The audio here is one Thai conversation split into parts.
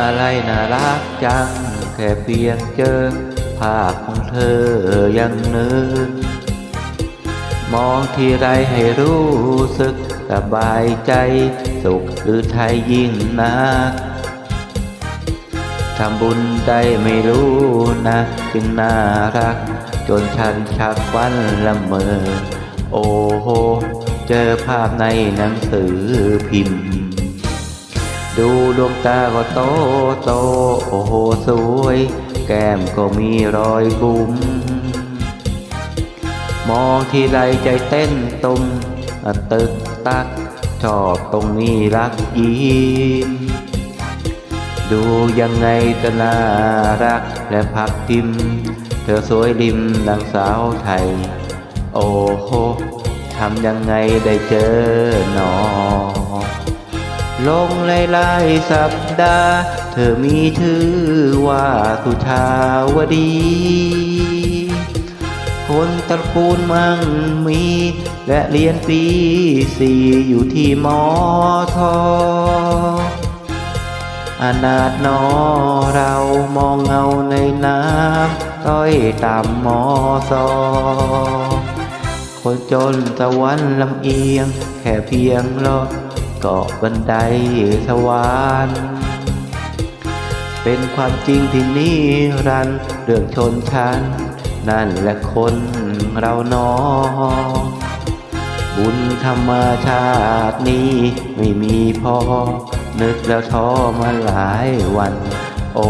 อะไรน่ารักจัง แค่เพียงเจอ ภาพของเธอยังนึก มองทีไรให้รู้สึกสบายใจ สุขหรือไทยยิ่งนักทำบุญได้ไม่รู้นะ จึงน่ารัก จนฉันชักวันละเมอ โอ้โห เจอภาพในหนังสือพิมพ์ ดูดวงตาก็โตโต โอ้โหสวย แก้มก็มีรอยบุ๋มมองทีไรใจเต้นตุมตึกตัก ชอบตรงนี้รักยิ้มดูยังไงก็น่ารักและพักพิม เธอสวยริมดังสาวไทย โอ้โหทำยังไงได้เจอหนอ ลงไล่ไล่สัปดาห์ เธอมีชื่อว่าสุชาวดี คนตระกูลมั่งมี และเรียนปีสี่อยู่ที่มอทออนาถนอเรามองเงาในน้ำต้อยต่ำมอซอคนจนตะวันลำเอียง แค่เพียงรอ เกาะบันไดสวรรค์เป็นความจริงที่นี่รันเรื่องชนชั้น นั่นแหละคนเรานอ บุญธรรมชาตินี้ไม่มีพอ นึกแล้วท้อมาหลายวัน โอ้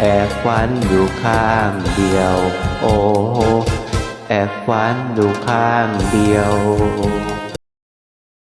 แอบควันอยู่ข้างเดียว โอ้แอบควันอยู่ข้างเดียว